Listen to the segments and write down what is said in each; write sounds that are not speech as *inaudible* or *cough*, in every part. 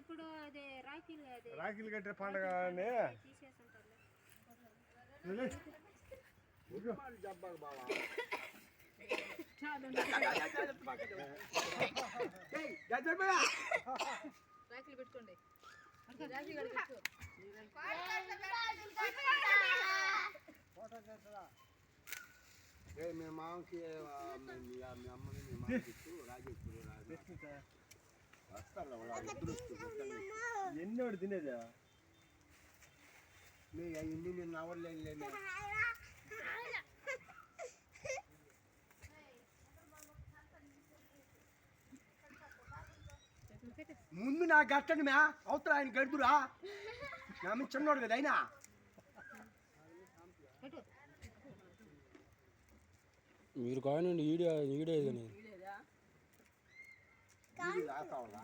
ఇప్పుడు అదే రాఖీలు కట్టే పండగ అని రాఖీలు పెట్టుకోండి. ఫోటో చేస్తారా మీ మామకి ఆ, మీ మీ మీ అమ్మని మీ మామకి ఇచ్చు రాజేశ్వరి రాజు వస్తారు వాళ్ళు ఇద్దరు వస్తారు ఎన్నోడు తినేదా మీ ఇన్ని నేను అవ్వలేను లేని ముందు నా గట్టండి మ్యా అవతల ఆయన గడుపురా నా మీద చిన్నోడు కదా అయినా మీరు కావాలండి వీడియో వీడియో కానీ ఇది రాసావాలా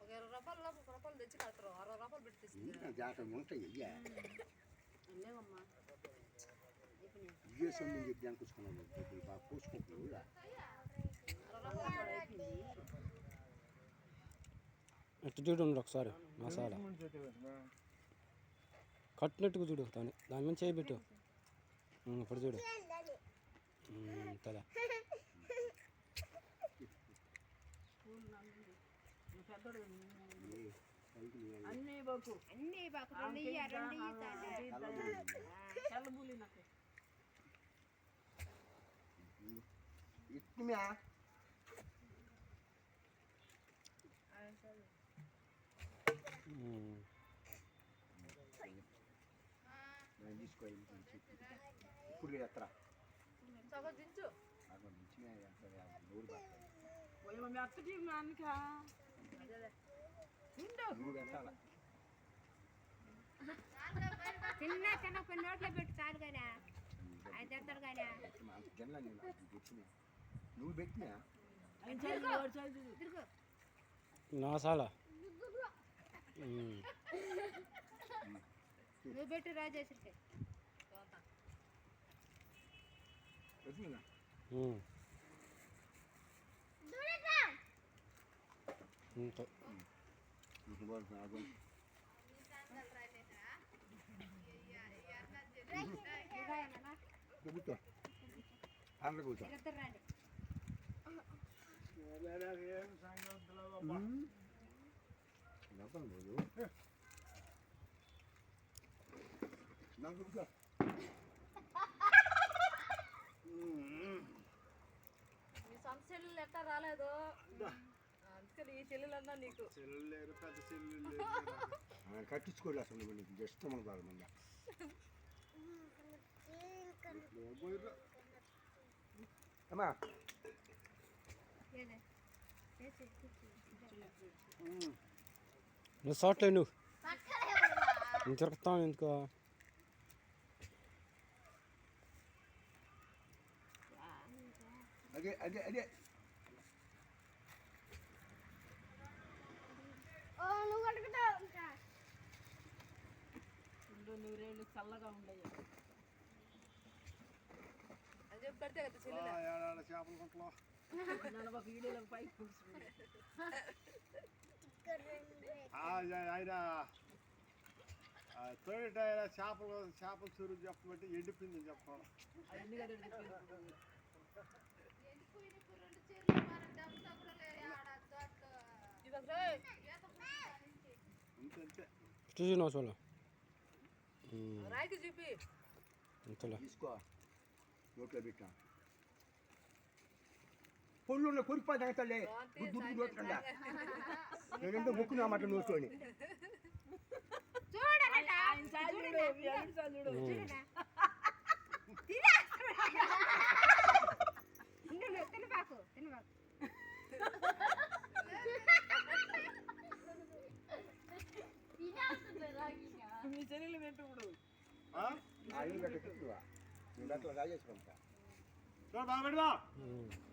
ఒక ఇరవై రూపాయలు ముప్పై రూపాయలు తెచ్చి కడతారు అరవై రూపాయలు పెట్టి తెచ్చి జాతర ఉంటాయి అయ్యా లేవమ్మా ఇయ్యే సొమ్ము చెప్పి అనుకుంటున్నాను బాగా పోసుకుంటున్నావు అరవై రూపాయలు కూడా అయిపోయింది ఎట్టు చూడండి ఒకసారి మసాలా కట్టినట్టుగా చూడు దాని దాని మీద చేయబెట్టు ఇప్పుడు చూడు. ఉమ్, కదా అన్నీ బాకు. అన్ని బాకు రెండు ఇయ్య రెండు ఇయ్య చాలు. చల్లబూలి నాకు. ఇట్లా నేను తీసుకో ఇప్పుడు ఎత్తరా దించు చిన్న చిన్న కొన్ని నోట్లో పెట్టు చాలు కానీ అది తిడతాడు కానీ నువ్వు పెట్టినా నా మసాలా నువ్వు పెట్టు రాజేశ్వరికి పెట్టినా ఉమ్. అంతే ఇంక పోతుంది ఏమన్నా? కూర్చో అందరు కూర్చో ఇద్దరు రండి నవ్వం లేదు నాకు కూర్చో నీ సొంత చెల్లెలు ఎట్టా రాలేదు అందుకని ఈ చెల్లెలన్నా నీకు చెల్లెలు పెద్ద చెల్లెలు ఆయన కట్టించుకోలేదు అసలు నీకు జస్ట్ మన బాగా మంది అమ్మా. నువ్వు షార్ట్లే నువ్వు. నేను తిరుగుతాను ఎందుకో? అదే అదే అదే. రెండు నూరేళ్ళు చల్లగా ఉండయి అది చెప్పి కడితే కదా చెల్లెలు. చేపల పైకి *laughs* ఆయన- తోట ఆయన చేపలు చేపల చెరువు చెప్పమంటే ఎండిపోయిందని చెప్పడం. అంతే చూసి నువ్వు చూడ. రాయికి చూపి. అంతేలే తీసుకో. నోట్లో పెట్టా. పొల్లు ఉన్న కొరిపా తగ్గలే గుడ్డు నోట్కండా నేనంటే మొక్కున్నా మాట నోట్లోని చూడు మీ అల్లుడు చాలు చూడు చూడనా? తినే. ఉండు,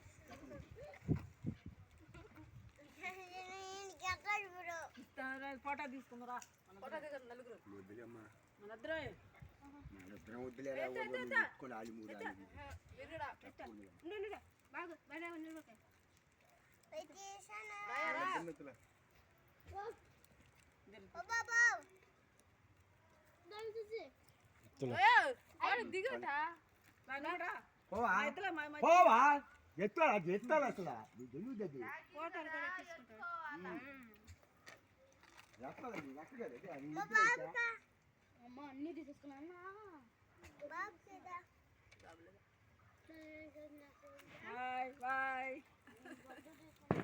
ఫోటో తీసుకుందరా ఫోటో దిగండి నలుగురు వద్దులేమ్మా. మనిద్దరం మన ఇద్దరం వద్దులేరా ఊళ్ళో నువ్వు పెట్టుకొని ఆలి మూడు ఆలి మూడు. మీరు కూడా ఉండు, ఉండు. బాగు బాగా ఉండు రాయారా చిన్నతులే. ఎత్తులు ఏయ్, వాడు దిగట రానురా పోవా ఎత్తులే మా మా- పోవా ఎత్తాలా ఎత్తాలి అసలు అమ్మ అన్ని తీసేసుకున్నా బాయ్ బాయ్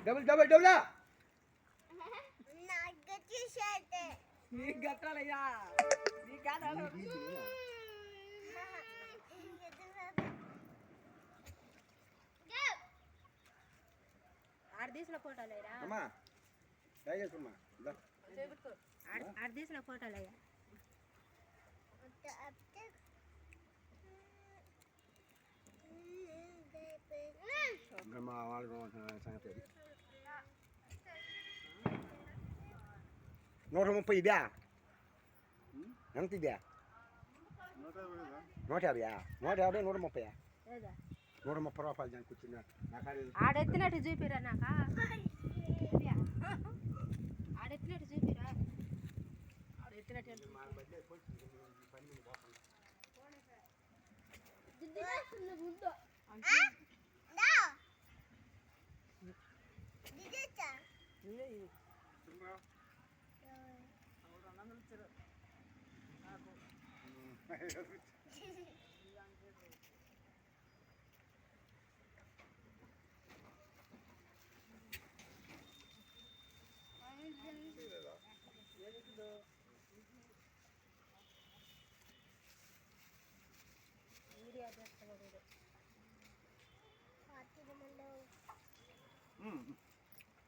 డబుల్ డబుల్ డబుల్ నీకు కట్టాలయ్యా నీకు కాదాలు ఆడ తీసిన ఫోటోలేరా అమ్మా దయచేసమ్మా దా. ఆడ తీసిన సంగతి అది. నూట ముప్పై ఇదా? ఎంత ఇదా? నూట యాభై? నూట యాభై నూట ముప్పైయా లేదా నూట ముప్పై రూపాయలు దానికి కూర్చున్నా ఆడెత్తినట్టు చూపిరా నాక? *laughs* ఆడెత్తినట్టు చూపిరా ఆడ ఎత్తినట్టు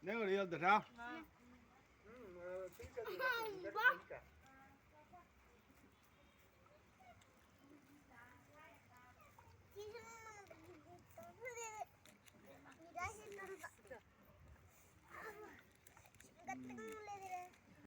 那个里要多少？